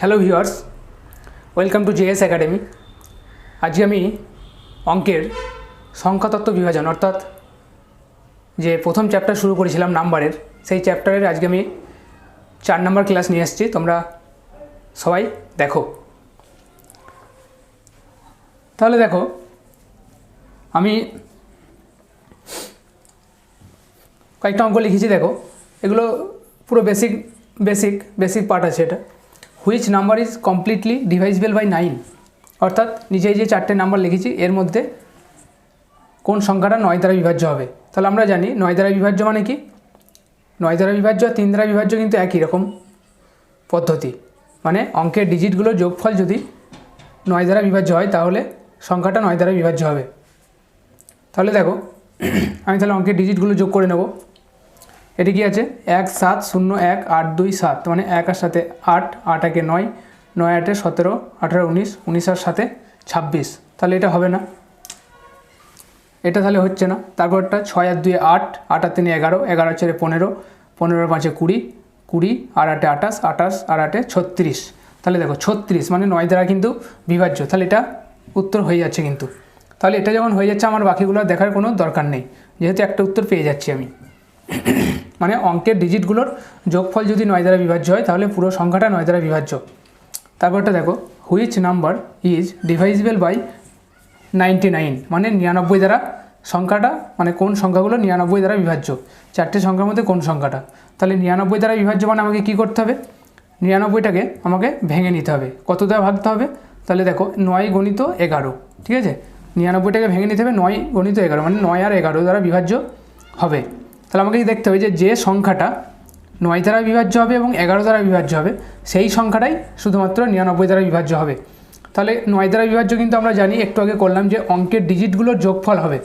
Hello viewers welcome to JS academy আজকে আমি অঙ্কের সংখ্যাতত্ত্ব বিভাজন, অর্থাৎ যে প্রথম চ্যাপ্টার শুরু করেছিলাম নাম্বারের, সেই চ্যাপ্টারের আজকে আমি চার নাম্বার ক্লাস নিয়ে এসেছি। তোমরা সবাই দেখো। তাহলে দেখো, আমি কয়েকটা অঙ্ক লিখেছি, দেখো। এগুলো পুরো বেসিক বেসিক বেসিক পার্ট আছে এটা। Which number is completely divisible by nine অর্থাৎ নিচে যে চারটে নাম্বার লিখেছি, এর মধ্যে কোন সংখ্যাটা নয় দ্বারা বিভাজ্য হবে? তাহলে আমরা জানি নয় দ্বারা বিভাজ্য মানে কি? নয় দ্বারা বিভাজ্য তিন দ্বারা বিভাজ্য কিন্তু একই রকম পদ্ধতি। মানে অঙ্কের ডিজিটগুলোর যোগফল যদি নয় দ্বারা বিভাজ্য হয়, তাহলে সংখ্যাটা নয় দ্বারা বিভাজ্য হবে। তাহলে দেখো, আমি তাহলে অঙ্কের ডিজিটগুলো যোগ করে নেব। এটি কি আছে? এক সাত শূন্য এক আট দুই সাত মানে এক আর সাথে আট আট একে নয় নয় আটে সতেরো, আঠারো উনিশ উনিশ আর সাথে ছাব্বিশ। তাহলে এটা হবে না। এটা তাহলে হচ্ছে না। তারপরটা ছয় আর দুই আট আট আর তিনে এগারো এগারো চারে পনেরো পনেরো পাঁচে কুড়ি কুড়ি আর আটে আঠাশ আঠাশ আর আটে ছত্রিশ। তাহলে দেখো ছত্রিশ মানে নয় দ্বারা কিন্তু বিভাজ্য। তাহলে এটা উত্তর হয়ে যাচ্ছে কিন্তু। তাহলে এটা যখন হয়ে যাচ্ছে, আমার বাকিগুলো দেখার কোনো দরকার নেই। যেহেতু একটা উত্তর পেয়ে যাচ্ছি আমি। মানে অঙ্কের ডিজিটগুলোর যোগফল যদি নয় দ্বারা বিভাজ্য হয়, তাহলে পুরো সংখ্যাটা নয় দ্বারা বিভাজ্য। তারপরটা দেখো which number is divisible by ninety nine মানে নিরানব্বই দ্বারা সংখ্যাটা মানে কোন সংখ্যাগুলো নিরানব্বই দ্বারা বিভাজ্য? চারটে সংখ্যার মধ্যে কোন সংখ্যাটা? তাহলে নিরানব্বই দ্বারা বিভাজ্য মানে আমাকে কী করতে হবে? নিরানব্বইটাকে আমাকে ভেঙে নিতে হবে। কত দ্বারা ভাগতে হবে? তাহলে দেখো, নয় গণিত এগারো, ঠিক আছে? নিরানব্বইটাকে ভেঙে নিতে হবে, নয় গণিত এগারো মানে নয় আর এগারো দ্বারা বিভাজ্য হবে। তাহলে আমাকে দেখতে হবে যে যে সংখ্যাটা নয় দ্বারা বিভাজ্য হবে এবং এগারো দ্বারা বিভাজ্য হবে, সেই সংখ্যাটাই শুধুমাত্র নিরানব্বই দ্বারা বিভাজ্য হবে। তাহলে নয় দ্বারা বিভাজ্য কিন্তু আমরা জানি, একটু আগে করলাম যে, অঙ্কের ডিজিটগুলোর যোগফল হবে।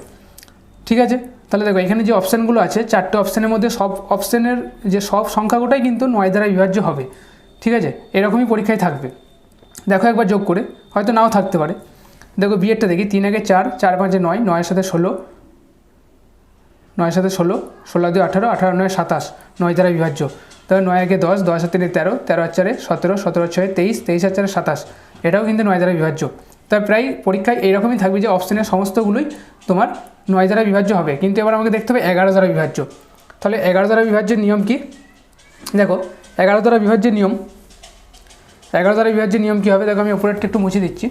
ঠিক আছে? তাহলে দেখো, এখানে যে অপশানগুলো আছে, চারটে অপশানের মধ্যে সব অপশানের যে সব সংখ্যাগুলোই কিন্তু নয় দ্বারা বিভাজ্য হবে। ঠিক আছে? এরকমই পরীক্ষায় থাকবে। দেখো একবার যোগ করে, হয়তো নাও থাকতে পারে। দেখো বিয়েরটা দেখি, তিন আগে চার চার পাঁচে নয়, নয়ের সাথে ষোলো নয়ের সাথে ষোলো ষোলো দুই আঠারো আঠারো নয় সাতাশ, নয় দ্বারা বিভাজ্য। তবে নয় আগে দশ দশ তিনে তেরো তেরো আর চারে সতেরো সতেরো ছয় তেইশ তেইশ আর চারে সাতাশ। এটাও কিন্তু নয় দ্বারা বিভাজ্য। তবে প্রায় পরীক্ষায় এইরকমই থাকবে যে অপশানের সমস্তগুলোই তোমার নয় দ্বারা বিভাজ্য হবে। কিন্তু এবার আমাকে দেখতে হবে এগারো দ্বারা বিভাজ্য। তাহলে এগারো দ্বারা বিভাজ্যের নিয়ম কি? দেখো, এগারো দ্বারা বিভাজ্যের নিয়ম, এগারো দ্বারা বিভাজ্যের নিয়ম কী হবে? দেখো, আমি উপরেরটা একটু মুছে দিচ্ছি।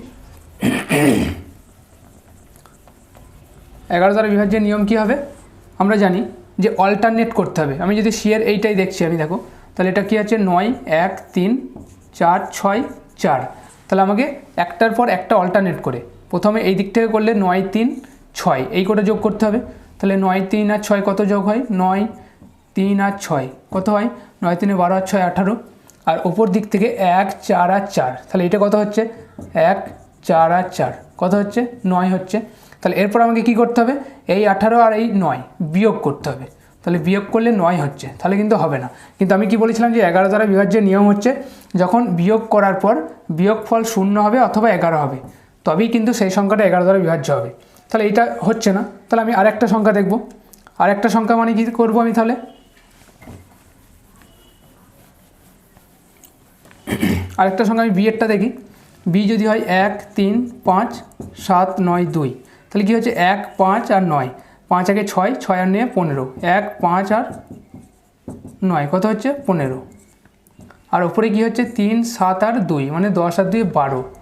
এগারো দ্বারা বিভাজ্যের নিয়ম কী হবে? আমরা জানি যে অল্টারনেট করতে হবে। আমি যদি সিয়ের এইটাই দেখছি আমি, দেখো, তাহলে এটা কী আছে? নয়, এক, তিন, চার, ছয়, চার। তাহলে আমাকে একটার পর একটা অল্টারনেট করে। প্রথমে এই দিক থেকে করলে নয়, তিন, ছয়। এই কোটা যোগ করতে হবে। তাহলে নয়, তিন আর ছয় কত যোগ হয়? নয়, তিন আর ছয়। কত হয়? নয়, তিনে বারো আর ছয়, আঠারো। আর ওপর দিক থেকে এক, চার আর চার। তাহলে এটা কত হচ্ছে? এক, চার আর চার। কত হচ্ছে? নয় হচ্ছে। তাহলে এরপর আমাকে কি করতে হবে? এই আঠারো আর এই নয় বিয়োগ করতে হবে। তাহলে বিয়োগ করলে নয় হচ্ছে। তাহলে কিন্তু হবে না। কিন্তু আমি কি বলেছিলাম যে এগারো দ্বারা বিভাজ্যের নিয়ম হচ্ছে, যখন বিয়োগ করার পর বিয়োগ ফল শূন্য হবে অথবা এগারো হবে, তবেই কিন্তু সেই সংখ্যাটা এগারো দ্বারা বিভাজ্য হবে। তাহলে এটা হচ্ছে না। তাহলে আমি আরেকটা সংখ্যা দেখব। আরেকটা সংখ্যা মানে কি করব আমি তাহলে? আরেকটা সংখ্যা আমি বিয়েরটা দেখি। বি যদি হয় এক, তিন, পাঁচ, সাত, নয়, দুই। তাহলে কী হচ্ছে? এক, পাঁচ আর নয়। পাঁচ আগে ছয় ছয় আর নিয়ে পনেরো। এক, পাঁচ আর নয়। কত হচ্ছে? পনেরো। আর ওপরে কী হচ্ছে? তিন, সাত আর দুই। মানে দশ আর দুই বারো।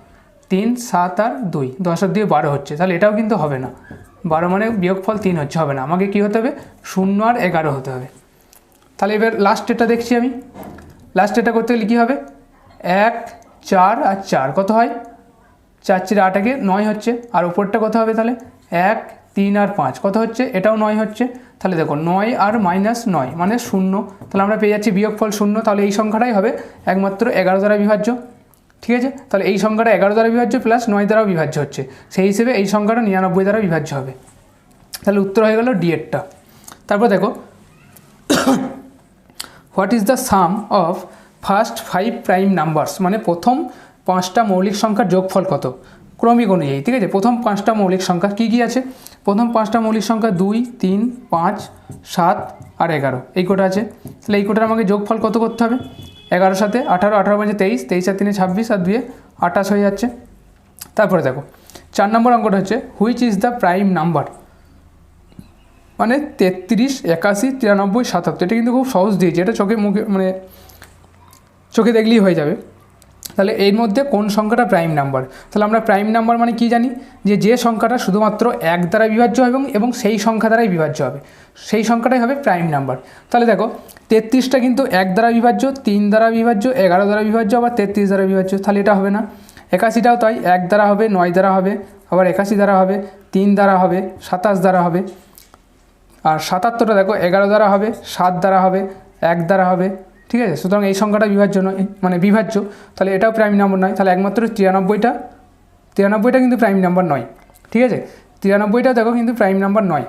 তিন, সাত আর দুই। দশ আর দুই বারো হচ্ছে। তাহলে এটাও কিন্তু হবে না। বারো মানে বিয়োগফল তিন হচ্ছে। হবে না। আমাকে কী হতে হবে? শূন্য আর এগারো হতে হবে। তাহলে এবার লাস্ট এটা দেখছি আমি। লাস্ট এটা করতে গেলে কী হবে? এক, চার আর চার। কত হয়? চার চার আট আগে নয় হচ্ছে। আর ওপরটা কত হবে তাহলে? এক, তিন আর পাঁচ। কত হচ্ছে? এটাও নয় হচ্ছে। তাহলে দেখো, নয় আর মাইনাস নয় মানে শূন্য। তাহলে আমরা পেয়ে যাচ্ছি বিয়োগফল শূন্য। তাহলে এই সংখ্যাটাই হবে একমাত্র এগারো দ্বারা বিভাজ্য। ঠিক আছে? তাহলে এই সংখ্যাটা এগারো দ্বারা বিভাজ্য প্লাস নয় দ্বারাও বিভাজ্য হচ্ছে। সেই হিসেবে এই সংখ্যাটা নিরানব্বই দ্বারা বিভাজ্য হবে। তাহলে উত্তর হয়ে গেল ডিএডটা তারপর দেখো what is the sum of first five prime numbers মানে প্রথম পাঁচটা মৌলিক সংখ্যার যোগফল কত? ক্রমিক অনুযায়ী, ঠিক আছে? প্রথম পাঁচটা মৌলিক সংখ্যা কী কী আছে? প্রথম পাঁচটা মৌলিক সংখ্যা দুই, তিন, পাঁচ, সাত আর এগারো। এই কোটা আছে? তাহলে এই কোটার আমাকে যোগফল কত করতে হবে? এগারোর সাথে আঠারো আঠারো পাঁচে তেইশ তেইশ আর তিনে ছাব্বিশ আর দুয়ে আঠাশ হয়ে যাচ্ছে। তারপরে দেখো, চার নম্বর অঙ্কটা হচ্ছে which is the prime number মানে তেত্রিশ, একাশি, তিরানব্বই, সাতাত্তর। এটা কিন্তু খুব সহজ দিয়েছে, এটা চোখে মুখে মানে চোখে দেখলেই হয়ে যাবে। তাহলে এর মধ্যে কোন সংখ্যাটা প্রাইম নাম্বার তাহলে আমরা প্রাইম নাম্বার মানে কি জানি? যে যে সংখ্যাটা শুধুমাত্র এক দ্বারা বিভাজ্য এবং এবং সেই সংখ্যা দ্বারাই বিভাজ্য হবে। সেই সংখ্যাটাই হবে প্রাইম নাম্বার তাহলে দেখো, তেত্রিশটা কিন্তু এক দ্বারা বিভাজ্য, তিন দ্বারা বিভাজ্য, এগারো দ্বারা বিভাজ্য, আবার তেত্রিশ দ্বারা বিভাজ্য, তাহলে এটা হবে না। একাশিটাও তাই, এক দ্বারা হবে, নয় দ্বারা হবে, আবার একাশি দ্বারা হবে, তিন দ্বারা হবে, সাতাশ দ্বারা হবে। আর সাতাত্তরটা দেখো, এগারো দ্বারা হবে, সাত দ্বারা হবে, এক দ্বারা হবে ঠিক আছে? সুতরাং এই সংখ্যাটা বিভাজ্য নয় মানে বিভাজ্য। তাহলে এটাও প্রাইম নাম্বার নয়। তাহলে একমাত্র তিরানব্বইটা তিরানব্বইটা কিন্তু প্রাইম নাম্বার নয়। ঠিক আছে? তিরানব্বইটা দেখো কিন্তু প্রাইম নাম্বার নয়।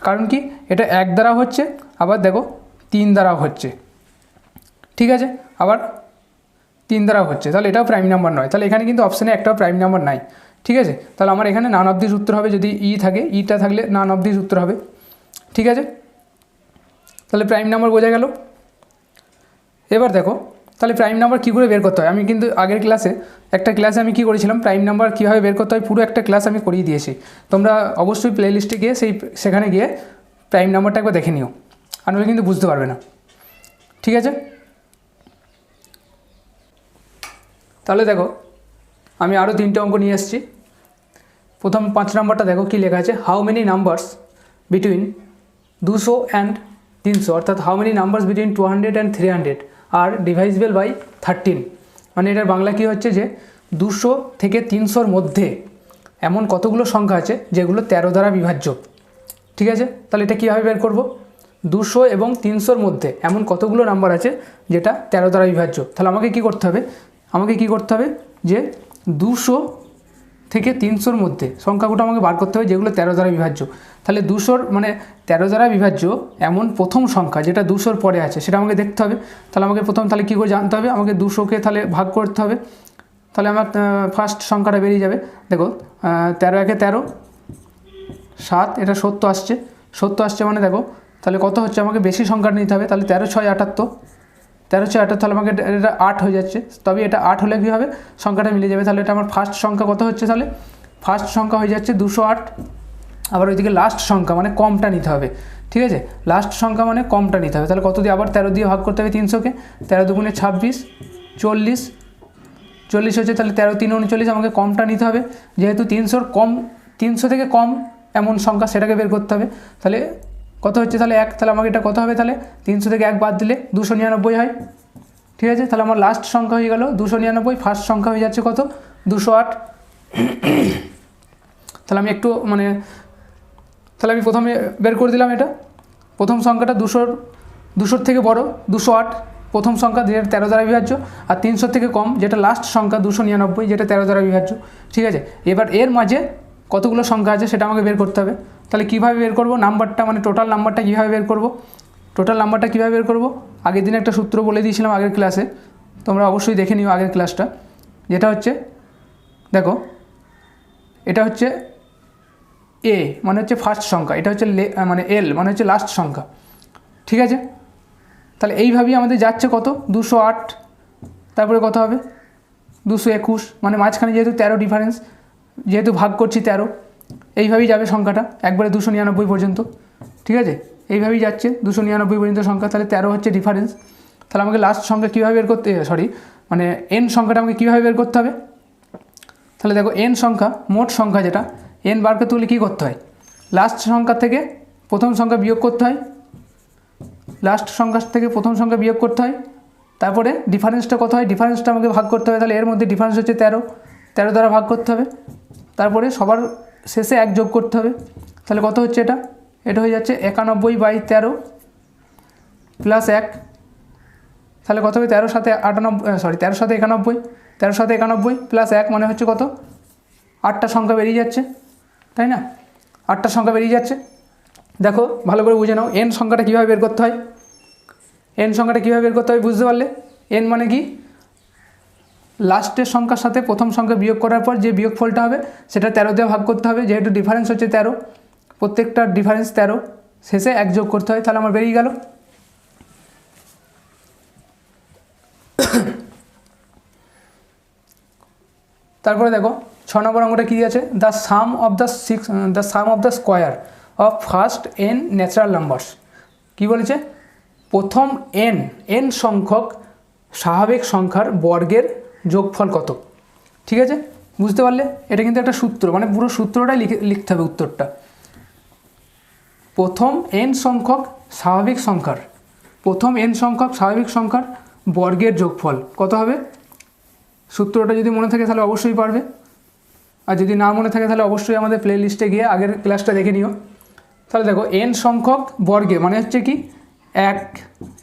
কারণ কি? এটা এক দ্বারা হচ্ছে, আবার দেখো তিন দ্বারা হচ্ছে। ঠিক আছে? আবার তিন দ্বারা হচ্ছে। তাহলে এটাও প্রাইম নাম্বার নয়। তাহলে এখানে কিন্তু অপশানে একটাও প্রাইম নাম্বার নাই। ঠিক আছে? তাহলে আমার এখানে নান অব্দির উত্তর হবে। যদি ই থাকে ইটা থাকলে নান অব্দির উত্তর হবে। ঠিক আছে? তাহলে প্রাইম নাম্বার বোঝা গেল। এবার দেখো, তাহলে প্রাইম নাম্বার কী করে বের করতে হয়? আমি কিন্তু আগের ক্লাসে একটা ক্লাসে আমি কী করেছিলাম? প্রাইম নাম্বার কীভাবে বের করতে হয়? পুরো একটা ক্লাস আমি করিয়ে দিয়েছি। তোমরা অবশ্যই প্লে লিস্টে গিয়ে সেই, সেখানে গিয়ে প্রাইম নাম্বারটা একবার দেখে নিও। আর নাহলে কিন্তু বুঝতে পারবে না। ঠিক আছে? তাহলে দেখো, আমি আরও তিনটে অঙ্ক নিয়ে এসেছি। প্রথম পাঁচ নাম্বারটা দেখো কি লেখা আছে? হাউ মেনি নাম্বারস বিটুইন দুশো অ্যান্ড তিনশো? অর্থাৎ how many numbers between two hundred and three hundred are divisible by thirteen মানে এটার বাংলা কী হচ্ছে যে, দুশো থেকে তিনশোর মধ্যে এমন কতগুলো সংখ্যা আছে যেগুলো তেরো দ্বারা বিভাজ্য। ঠিক আছে? তাহলে এটা কীভাবে বের করব? দুশো এবং তিনশোর মধ্যে এমন কতগুলো নাম্বার আছে যেটা তেরো দ্বারা বিভাজ্য। তাহলে আমাকে কি করতে হবে? আমাকে কি করতে হবে? যে দুশো থেকে তিনশোর মধ্যে সংখ্যাগুলো আমাকে বার করতে হবে যেগুলো তেরো দ্বারা বিভাজ্য। তাহলে দুশোর মানে তেরো দ্বারা বিভাজ্য এমন প্রথম সংখ্যা যেটা দুশোর পরে আছে, সেটা আমাকে দেখতে হবে। তাহলে আমাকে প্রথম তাহলে কী করে জানতে হবে? আমাকে দুশোকে তাহলে ভাগ করতে হবে। তাহলে আমার ফার্স্ট সংখ্যাটা বেরিয়ে যাবে। দেখো তেরো একে তেরো, সাত, এটা সত্য আসছে। সত্য আসছে মানে দেখো, তাহলে কত হচ্ছে? আমাকে বেশি সংখ্যা নিতে হবে। তাহলে তেরো, ছয়, আটাত্তর। তেরো ছয় আটাত্তর তাহলে আমাকে এটা আট হয়ে যাচ্ছে। তবে এটা আট হলে কী হবে? সংখ্যাটা মিলে যাবে। তাহলে এটা আমার ফার্স্ট সংখ্যা কত হচ্ছে তাহলে? ফার্স্ট সংখ্যা হয়ে যাচ্ছে দুশো আট। আবার ওইদিকে লাস্ট সংখ্যা মানে কমটা নিতে হবে। ঠিক আছে? লাস্ট সংখ্যা মানে কমটা নিতে হবে। তাহলে কত দিয়ে? আবার তেরো দিয়ে ভাগ করতে হবে তিনশোকে তেরো দুগুণে ছাব্বিশ, চল্লিশ। চল্লিশ হচ্ছে তাহলে তেরো তিন উনচল্লিশ, আমাকে কমটা নিতে হবে। যেহেতু তিনশোর কম, তিনশো থেকে কম এমন সংখ্যা সেটাকে বের করতে হবে। তাহলে কত হচ্ছে তাহলে এক, তাহলে আমাকে এটা কত হবে তাহলে? তিনশো থেকে এক বাদ দিলে দুশো নিরানব্বই হয়। ঠিক আছে? তাহলে আমার লাস্ট সংখ্যা হয়ে গেল দুশো নিরানব্বই ফার্স্ট সংখ্যা হয়ে যাচ্ছে কত? দুশো আট। তাহলে আমি একটু মানে তাহলে আমি প্রথমে বের করে দিলাম এটা। প্রথম সংখ্যাটা দুশোর দুশোর থেকে বড়, দুশো আট। প্রথম সংখ্যা যেটা তেরো দ্বারা বিভাজ্য, আর তিনশোর থেকে কম, যেটা লাস্ট সংখ্যা দুশো নিরানব্বই, যেটা তেরো দ্বারা বিভাজ্য। ঠিক আছে? এবার এর মাঝে কতগুলো সংখ্যা আছে সেটা আমাকে বের করতে হবে। তাহলে কীভাবে বের করব? নাম্বারটা মানে টোটাল নাম্বারটা কীভাবে বের করব? টোটাল নাম্বারটা কীভাবে বের করব? আগের দিন একটা সূত্র বলে দিয়েছিলাম আগের ক্লাসে তোমরা অবশ্যই দেখে নিও আগের ক্লাসটা যেটা হচ্ছে, দেখো, এটা হচ্ছে এ মানে হচ্ছে ফার্স্ট সংখ্যা। এটা হচ্ছে মানে এল মানে হচ্ছে লাস্ট সংখ্যা। ঠিক আছে? তাহলে এইভাবেই আমাদের যাচ্ছে কত? দুশো আট। তারপরে কত হবে? দুশো একুশ। মানে মাঝখানে যেহেতু তেরো ডিফারেন্স যেহেতু ভাগ করছি তেরো এইভাবেই যাবে সংখ্যাটা, একবারে দুশো নিরানব্বই পর্যন্ত, ঠিক আছে? এইভাবেই যাচ্ছে, দুশো নিরানব্বই পর্যন্ত সংখ্যা, তাহলে তেরো হচ্ছে ডিফারেন্স তাহলে আমাকে লাস্ট সংখ্যা কীভাবে বের করতে সরি মানে এন সংখ্যাটা আমাকে কীভাবে বের করতে হবে? তাহলে দেখো এন সংখ্যা, মোট সংখ্যা যেটা এন বার করতে হলে কী করতে হয়? লাস্ট সংখ্যা থেকে প্রথম সংখ্যা বিয়োগ করতে হয়। লাস্ট সংখ্যা থেকে প্রথম সংখ্যা বিয়োগ করতে হয়। তারপরে ডিফারেন্সটা কত হয়? ডিফারেন্সটা আমাকে ভাগ করতে হবে, তাহলে এর মধ্যে ডিফারেন্স হচ্ছে তেরো। তেরো দ্বারা ভাগ করতে হবে। তারপরে সবার শেষে এক যোগ করতে হবে। তাহলে কত হচ্ছে এটা? এটা হয়ে যাচ্ছে একানব্বই বাই তেরো প্লাস এক। তাহলে কত হবে? তেরোর সাথে আটানব্বই সরি তেরোর সাথে একানব্বই। তেরোর সাথে একানব্বই প্লাস এক মানে হচ্ছে কত? আটটা সংখ্যা বেরিয়ে যাচ্ছে, তাই না? আটটা সংখ্যা বেরিয়ে যাচ্ছে। দেখো, ভালো করে বুঝে নাও এন সংখ্যাটা কীভাবে বের করতে হয়? এন সংখ্যাটা কীভাবে বের করতে হয় বুঝতে পারলে? এন মানে কি? লাস্টের সংখ্যার সাথে প্রথম সংখ্যা বিয়োগ করার পর যে বিয়োগফলটা হবে, সেটা তেরো দিয়ে ভাগ করতে হবে, যেহেতু ডিফারেন্স হচ্ছে তেরো, প্রত্যেকটা ডিফারেন্স তেরো, শেষে এক যোগ করতে হয়, তাহলে আমার বেরিয়ে গেল। তারপরে দেখো, ছ নম্বর অঙ্কটা কী আছে the sum of the six the sum of the square of first n natural numbers কী বলেছে? প্রথম এন এন সংখ্যক স্বাভাবিক সংখ্যার বর্গের যোগফল কত? ঠিক আছে? বুঝতে পারলে? এটা কিন্তু একটা সূত্র মানে পুরো সূত্রটাই লিখে, লিখতে হবে উত্তরটা। প্রথম এন সংখ্যক স্বাভাবিক সংখ্যার। প্রথম এন সংখ্যক স্বাভাবিক সংখ্যার বর্গের যোগফল কত হবে? সূত্রটা যদি মনে থাকে তাহলে অবশ্যই পারবে। আর যদি না মনে থাকে তাহলে অবশ্যই আমাদের প্লে লিস্টে গিয়ে আগের ক্লাসটা দেখে নিও। তাহলে দেখো এন সংখ্যক বর্গে মানে হচ্ছে কি, এক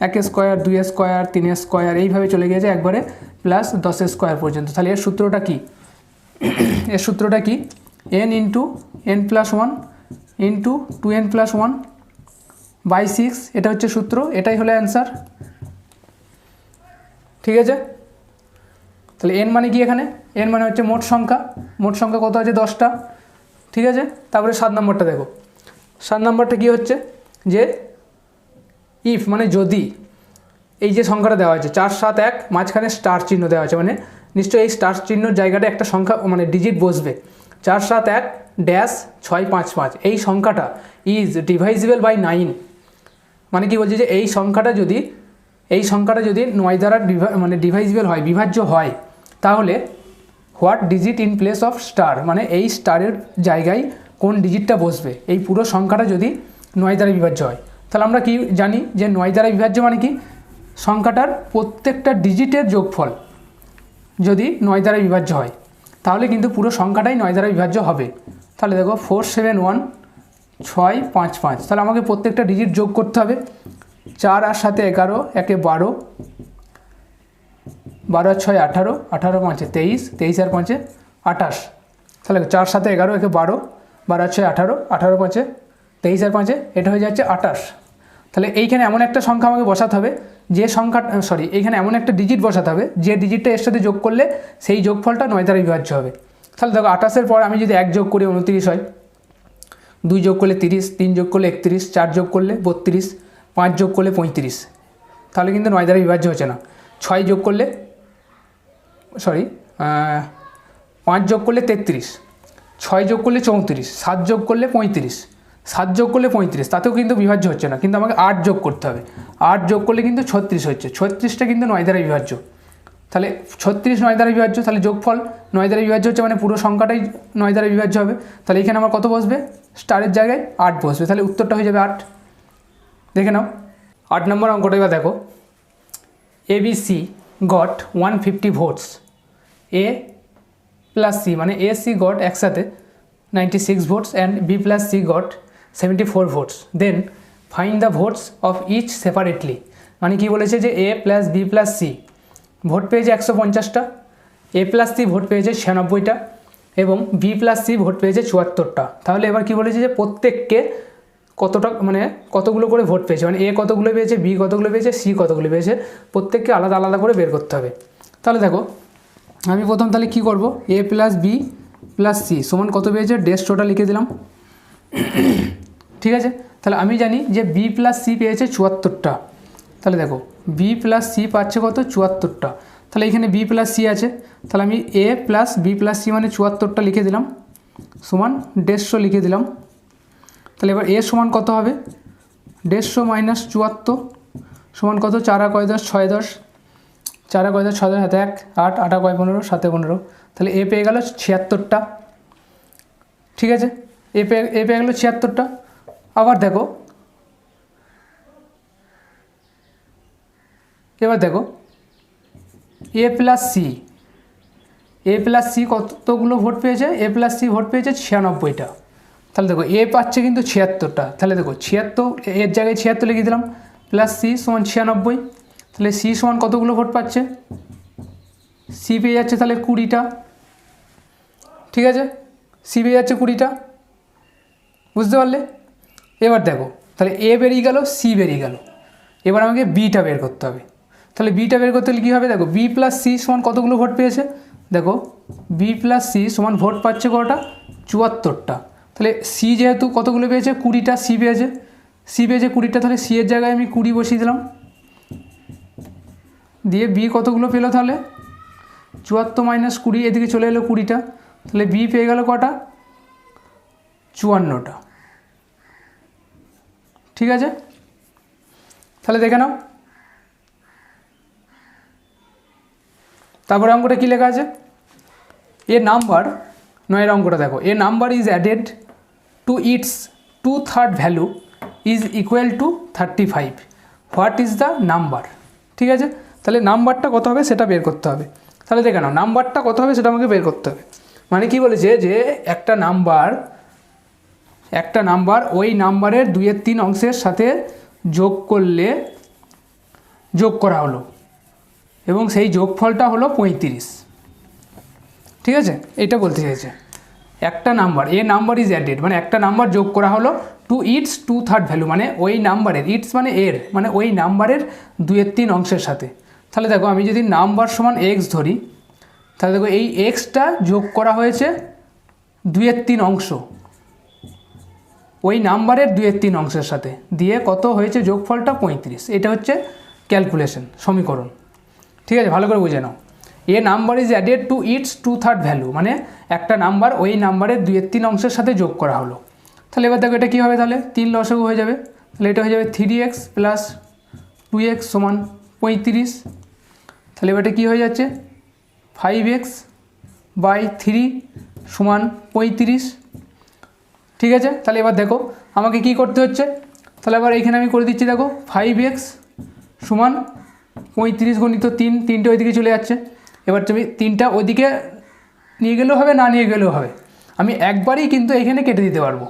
এক স্কোয়ার দুই স্কোয়ার তিন স্কোয়ার এইভাবে চলে গিয়েছে একবারে। প্লাস দশ স্কোয়ার পর্যন্ত। তাহলে এর সূত্রটা কি? এর সূত্রটা কি? N into n plus one into two n plus one by six এটা হচ্ছে সূত্র, এটাই হলো অ্যান্সার ঠিক আছে? তাহলে এন মানে কি এখানে? এন মানে হচ্ছে মোট সংখ্যা। মোট সংখ্যা কত আছে? দশটা। ঠিক আছে? তারপরে সাত নম্বরটা দেখো। সাত নম্বরটা কি হচ্ছে? যে ইফ মানে যদি। এই যে সংখ্যাটা দেওয়া আছে চার, সাত, এক, মাঝখানে স্টার চিহ্ন দেওয়া আছে মানে নিশ্চয়ই এই স্টার চিহ্ন জায়গাটা একটা সংখ্যা মানে ডিজিট বসবে। চার, সাত, এক ড্যাশ ছয়, পাঁচ পাঁচ, এই সংখ্যাটা ইজ ডিভাইজিবল বাই নাইন মানে কি বলছে যে এই সংখ্যাটা যদি, এই সংখ্যাটা যদি নয় দ্বারা মানে ডিভাইজিবল হয়, বিভাজ্য হয়, তাহলে what digit in place of star মানে এই স্টারের জায়গায় কোন ডিজিটটা বসবে? এই পুরো সংখ্যাটা যদি নয় দ্বারা বিভাজ্য হয়, তাহলে আমরা কি জানি যে নয় দ্বারা বিভাজ্য মানে কি? সংখ্যাটার প্রত্যেকটা ডিজিটের যোগফল যদি নয় দ্বারা বিভাজ্য হয়, তাহলে কিন্তু পুরো সংখ্যাটাই নয় দ্বারা বিভাজ্য হবে। তাহলে দেখো ফোর সেভেন ওয়ান ছয়, পাঁচ পাঁচ। তাহলে আমাকে প্রত্যেকটা ডিজিট যোগ করতে হবে। চার আর সাথে এগারো, একে বারো। বারো আর ছয়, আঠারো। আঠারো পাঁচে তেইশ তেইশ আর পাঁচে আঠাশ। তাহলে চার সাথে এগারো, একে বারো। বারো আর ছয়, আঠারো। আঠারো পাঁচে তেইশ আর পাঁচে, এটা হয়ে যাচ্ছে আঠাশ। তাহলে এইখানে এমন একটা সংখ্যা আমাকে বসাতে হবে যে সংখ্যা সরি এখানে এমন একটা ডিজিট বসাতে হবে, যে ডিজিটটা এর সাথে যোগ করলে সেই যোগফলটা নয় দ্বারা বিভাজ্য হবে। তাহলে দেখো আঠাশের পর আমি যদি এক যোগ করি উনত্রিশ হয়, দুই যোগ করলে তিরিশ, তিন যোগ করলে একত্রিশ, চার যোগ করলে বত্রিশ, পাঁচ যোগ করলে পঁয়ত্রিশ। তাহলে কিন্তু নয় দ্বারা বিভাজ্য হচ্ছে না। ছয় যোগ করলে সরি পাঁচ যোগ করলে তেত্রিশ, ছয় যোগ করলে চৌত্রিশ, সাত যোগ করলে পঁয়ত্রিশ সাত যোগ করলে পঁয়ত্রিশ, তাতেও কিন্তু বিভাজ্য হচ্ছে না, কিন্তু আমাকে আট যোগ করতে হবে। আট যোগ করলে কিন্তু ছত্রিশ হচ্ছে, ছত্রিশটা কিন্তু নয় দ্বারা বিভাজ্য। তাহলে ছত্রিশ নয় দ্বারা বিভাজ্য, তাহলে যোগফল নয় দ্বারা বিভাজ্য হচ্ছে মানে পুরো সংখ্যাটাই নয় দ্বারা বিভাজ্য হবে। তাহলে এখানে আমার কত বসবে? স্টারের জায়গায় আট বসবে, তাহলে উত্তরটা হয়ে যাবে আট। দেখে নাও। আট নম্বর অঙ্কটা এবার দেখো। A B C got one fifty votes A plus C মানে এ সি গট একসাথে ninety six votes and B plus C got seventy four votes then find the votes of each separately মানে কি বলেছে যে A plus B plus C vote পেয়েছে একশো পঞ্চাশটা। এ plus C vote পেয়েছে ছিয়ানব্বইটা এবং বি প্লাস সি ভোট পেয়েছে চুয়াত্তরটা। তাহলে এবার কি বলেছে যে, প্রত্যেককে কতটা মানে কতগুলো করে ভোট পেয়েছে? মানে এ কতগুলো পেয়েছে বি কতগুলো পেয়েছে সি কতগুলো পেয়েছে, প্রত্যেককে আলাদা আলাদা করে বের করতে হবে। তাহলে দেখো, আমি প্রথম তাহলে কী করব? A plus B plus C সমান কত পেয়েছে? ডেস টোটাল লিখে দিলাম। ঠিক আছে? তাহলে আমি জানি যে বি প্লাস সি পেয়েছে চুয়াত্তরটা। তাহলে দেখো বি প্লাস সি পাচ্ছে কত? চুয়াত্তরটা। তাহলে এখানে বি প্লাস সি আছে। তাহলে আমি A plus B plus C মানে চুয়াত্তরটা লিখে দিলাম। সমান দেড়শো লিখে দিলাম। তাহলে এবার এ সমান কত হবে? দেড়শো মাইনাস চুয়াত্তর সমান কত? চারা কয় দশ? ছয় দশ। চারা কয় দশ? ছয় দশ হাতে এক। আট, আটা কয় পনেরো? সাতে পনেরো। তাহলে এ পেয়ে গেল ছিয়াত্তরটা। ঠিক আছে? এ পেয়ে এ পেয়ে গেলো ছিয়াত্তরটা। আবার দেখো। এবার দেখো। A plus C A plus C কতগুলো ভোট পেয়েছে? এ প্লাস সি ভোট পেয়েছে ছিয়ানব্বইটা। তাহলে দেখো এ পাচ্ছে কিন্তু ছিয়াত্তরটা। তাহলে দেখো, ছিয়াত্তর, এর জায়গায় ছিয়াত্তর লিখে দিলাম? প্লাস সি সমান ছিয়ানব্বই। তাহলে সি সমান কতগুলো ভোট পাচ্ছে? সি পেয়ে যাচ্ছে তাহলে কুড়িটা। ঠিক আছে? সি পেয়ে যাচ্ছে কুড়িটা। বুঝতে পারলে? এবার দেখো, তাহলে এ বেরিয়ে গেল সি বেরিয়ে গেল। এবার আমাকে বিটা বের করতে হবে। তাহলে বিটা বের করতে হলে কী হবে? দেখো বি প্লাস সি সমান কতগুলো ভোট পেয়েছে? দেখো বি প্লাস সি সমান ভোট পাচ্ছে কটা? চুয়াত্তরটা। তাহলে সি যেহেতু কতগুলো পেয়েছে? কুড়িটা সি পেয়েছে। সি পেয়েছে কুড়িটা, তাহলে সি এর জায়গায় আমি কুড়ি বসিয়ে দিলাম। দিয়ে বি কতগুলো পেল তাহলে? চুয়াত্তর মাইনাস কুড়ি, এদিকে চলে এলো কুড়িটা। তাহলে বি পেয়ে গেল কটা? চুয়ান্নটা। ঠিক আছে? তাহলে দেখে নাও। তারপরে অঙ্কটা কী লেখা আছে? এ নাম্বার নয়ের অঙ্কটা দেখো। A number is added to its two third value is equal to thirty five what is the number ঠিক আছে? তাহলে নাম্বারটা কত হবে? সেটা বের করতে হবে। তাহলে দেখে নাও, নাম্বারটা কত হবে? সেটা আমাকে বের করতে হবে। মানে কি বলেছে যে একটা নাম্বার একটা নাম্বার, ওই নাম্বারের দুইয়ের তিন অংশের সাথে যোগ করলে, যোগ করা হলো। এবং সেই যোগফলটা হলো পঁয়ত্রিশ। ঠিক আছে? এটা বলতে চাইছে। একটা number, a number is added মানে একটা নাম্বার যোগ করা হলো to its two third value মানে ওই নাম্বারের ইটস মানে এর মানে ওই নাম্বারের দুইয়ের তিন অংশের সাথে। তাহলে দেখো, আমি যদি নাম্বার সমান এক্স ধরি, তাহলে দেখো এই এক্সটা যোগ করা হয়েছে দুইয়ের তিন অংশ। ওই নাম্বারের দুইয়ের তিন অংশের সাথে। দিয়ে কত হয়েছে যোগফলটা? পঁয়ত্রিশ। এটা হচ্ছে ক্যালকুলেশন সমীকরণ। ঠিক আছে, ভালো করে বুঝে নাও। A number is added to its two third value মানে একটা নাম্বার ওই নাম্বারের দুইয়ের তিন অংশের সাথে যোগ করা হলো। তাহলে এবার দেখো এটা কী হবে তাহলে? তিন লসগু হয়ে যাবে। তাহলে এটা হয়ে যাবে three x plus two x সমান পঁয়ত্রিশ। তাহলে এবারটা কী হয়ে যাচ্ছে? ফাইভ এক্স বাই থ্রি সমান পঁয়ত্রিশ। ঠিক আছে? তাহলে এবার দেখো, আমাকে কি করতে হচ্ছে? তাহলে এবার এইখানে আমি করে দিচ্ছি, দেখো ফাইভ এক্স সমান পঁয়ত্রিশ গণিত তিন, তিনটে ওইদিকে চলে যাচ্ছে। এবার তুমি তিনটা ওইদিকে নিয়ে গেলেও হবে, না নিয়ে গেলেও হবে। আমি একবারই কিন্তু এখানে কেটে দিতে পারব।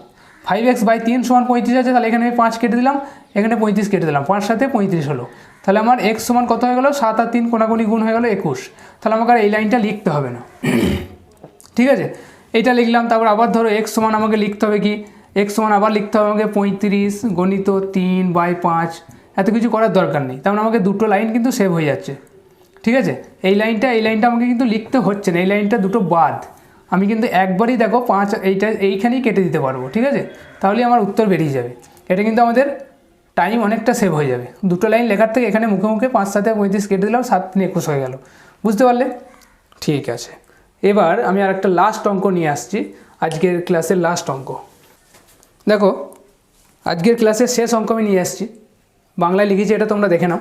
ফাইভ এক্স বাই তিন সমান পঁয়ত্রিশ আছে, তাহলে এখানে আমি পাঁচ কেটে দিলাম, এখানে পঁয়ত্রিশ কেটে দিলাম, পাঁচ সাথে পঁয়ত্রিশ হলো। তাহলে আমার এক্স সমান কত হয়ে গেলো? সাত আর তিন কোনাকুনি গুণ হয়ে গেলো একুশ। তাহলে আমাকে আর এই লাইনটা লিখতে হবে না। ঠিক আছে? এইটা লিখলাম, তারপর আবার ধরো এক্স সমান আমাকে লিখতে হবে কি? এক্স সমান আবার লিখতে হবে আমাকে পঁয়ত্রিশ গণিত তিন বাই পাঁচ। এত কিছু করার দরকার নেই। তার মানে আমাকে দুটো লাইন কিন্তু সেভ হয়ে যাচ্ছে। ঠিক আছে? এই লাইনটা এই লাইনটা আমাকে কিন্তু লিখতে হচ্ছে না। এই লাইনটা দুটো বাদ। আমি কিন্তু একবারই দেখো পাঁচ, এইটা, এইখানেই কেটে দিতে পারব। ঠিক আছে? তাহলেই আমার উত্তর বেরিয়ে যাবে। এটা কিন্তু আমাদের টাইম অনেকটা সেভ হয়ে যাবে। দুটো লাইন লেখার থেকে এখানে মুখে মুখে পাঁচ সাথে পঁয়ত্রিশ কেটে দিলাম, সাত তিন একুশ হয়ে গেল। বুঝতে পারলে? ঠিক আছে। এবার আমি আর একটা লাস্ট অঙ্ক নিয়ে আসছি। আজকের ক্লাসের লাস্ট অঙ্ক। দেখো, আজকের ক্লাসের শেষ অঙ্ক আমি নিয়ে আসছি। বাংলায় লিখেছি, এটা তোমরা দেখে নাও।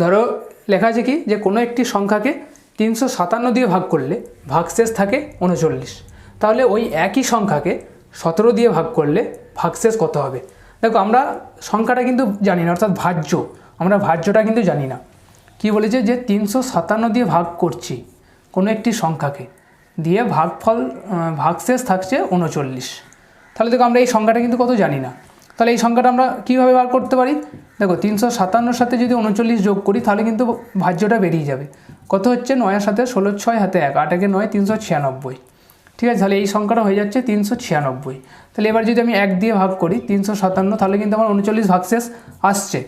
ধরো, লেখা আছে কি? যে কোনো একটি সংখ্যাকে তিনশো সাতান্ন দিয়ে ভাগ করলে ভাগশেষ থাকে উনচল্লিশ। তাহলে ওই একই সংখ্যাকে সতেরো দিয়ে ভাগ করলে ভাগশেষ কত হবে? দেখো, আমরা সংখ্যাটা কিন্তু জানি না, অর্থাৎ ভাজ্য। আমরা ভাজ্যটা কিন্তু জানি না। কি বলেছে? যে তিনশো সাতান্ন দিয়ে ভাগ করছি। কোনো একটি সংখ্যাকে দিয়ে ভাগফল ভাগশেষ থাকছে উনচল্লিশ তাহলে দেখো আমরা এই সংখ্যাটা কিন্তু কত জানি না। তাহলে এই সংখ্যাটা আমরা কীভাবে বার করতে পারি? দেখো, তিনশো সাতান্নর সাথে যদি উনচল্লিশ যোগ করি, তাহলে কিন্তু ভাজ্যটা বেরিয়ে যাবে। কত হচ্ছে? নয়ের সাথে ষোলো, ছয় হাতে এক, আট একে নয়, তিনশো ছিয়ানব্বই। ঠিক আছে, তাহলে এই সংখ্যাটা হয়ে যাচ্ছে তিনশো ছিয়ানব্বই। তাহলে এবার যদি আমি এক দিয়ে ভাগ করি, তিনশো সাতান্ন, তাহলে কিন্তু আমার উনচল্লিশ ভাগশেষ আসছে।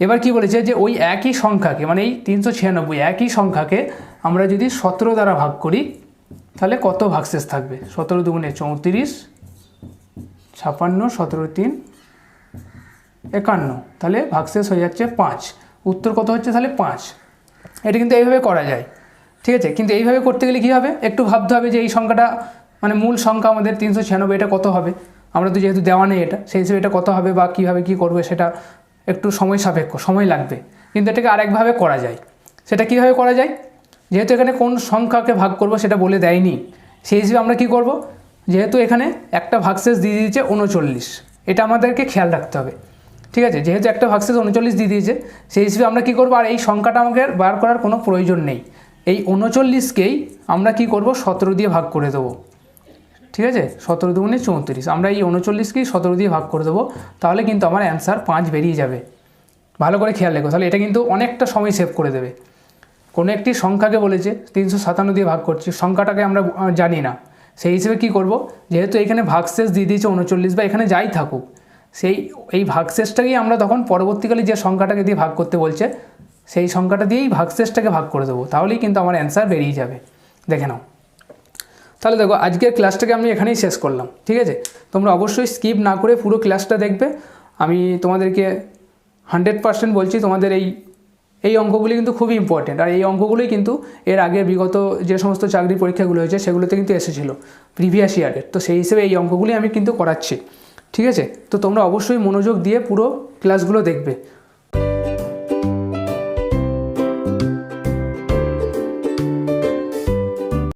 এবার কি বলেছে যে ওই একই সংখ্যাকে মানে এই তিনশো ছিয়ানব্বই একই সংখ্যাকে আমরা যদি সতেরো দ্বারা ভাগ করি, তাহলে কত ভাগশেষ থাকবে? সতেরো দুগুণে চৌত্রিশ ছাপান্ন সতেরো তিন, একান্ন। তাহলে ভাগশেষ হয়ে যাচ্ছে পাঁচ। উত্তর কত হচ্ছে? তাহলে পাঁচ। এটা কিন্তু এইভাবে করা যায়। ঠিক আছে? কিন্তু এইভাবে করতে গেলে কী হবে? একটু ভাবতে হবে যে এই সংখ্যাটা মানে মূল সংখ্যা আমাদের তিনশো ছিয়ানব্বই, এটা কত হবে? আমরা তো যেহেতু দেওয়া নেই এটা, সেই হিসেবে এটা কত হবে বা কীভাবে কী করবে সেটা একটু সময় সাপেক্ষ, সময় লাগবে। কিন্তু এটাকে আরেকভাবে করা যায়। সেটা কীভাবে করা যায়? যেহেতু এখানে কোন সংখ্যাকে ভাগ করব সেটা বলে দেয়নি, সেই হিসেবে আমরা কি করব? যেহেতু এখানে একটা ভাগশেষ দিয়ে দিয়েছে উনচল্লিশ এটা আমাদেরকে খেয়াল রাখতে হবে। ঠিক আছে? যেহেতু একটা ভাগশেষ উনচল্লিশ দিয়ে দিয়েছে, সেই হিসেবে আমরা কি করব? আর এই সংখ্যাটা আমাকে বার করার কোনো প্রয়োজন নেই। এই উনচল্লিশকেই আমরা কি করব? সতেরো দিয়ে ভাগ করে দেবো। ঠিক আছে? সতেরো দুগুণে চৌত্রিশ। আমরা এই উনচল্লিশকেই সতেরো দিয়ে ভাগ করে দেবো। তাহলে কিন্তু আমার অ্যান্সার পাঁচ বেরিয়ে যাবে। ভালো করে খেয়াল রেখো। তাহলে এটা কিন্তু অনেকটা সময় সেভ করে দেবে। কোনো একটি সংখ্যাকে বলেছে, তিনশো সাতান্ন দিয়ে ভাগ করছি। সংখ্যাটাকে আমরা জানি না। সেই হিসেবে কী করব? যেহেতু এখানে ভাগশেষ দিয়ে দিয়েছে উনচল্লিশ বা এখানে যাই থাকুক, সেই, এই ভাগশেষটাকেই আমরা তখন পরবর্তীকালে যে সংখ্যাটাকে দিয়ে ভাগ করতে বলছে, সেই সংখ্যাটা দিয়েই ভাগশেষটাকে ভাগ করে দেবো। তাহলেই কিন্তু আমার অ্যান্সার বেরিয়ে যাবে। দেখে নাও। তাহলে দেখো, আজকের ক্লাসটাকে আমি এখানেই শেষ করলাম, ঠিক আছে? তোমরা অবশ্যই স্কিপ না করে পুরো ক্লাসটা দেখবে। আমি তোমাদেরকে হান্ড্রেড পার্সেন্ট বলছি, তোমাদের এই এই অঙ্কগুলি কিন্তু খুবই ইম্পর্টেন্ট আর এই অঙ্কগুলোই কিন্তু এর আগের বিগত যে সমস্ত চাকরি পরীক্ষাগুলো হয়েছে, সেগুলোতে কিন্তু এসেছিল প্রিভিয়াস ইয়ারের তো সেই হিসেবে এই অঙ্কগুলি আমি কিন্তু করাচ্ছি, ঠিক আছে? তো তোমরা অবশ্যই মনোযোগ দিয়ে পুরো ক্লাসগুলো দেখবে।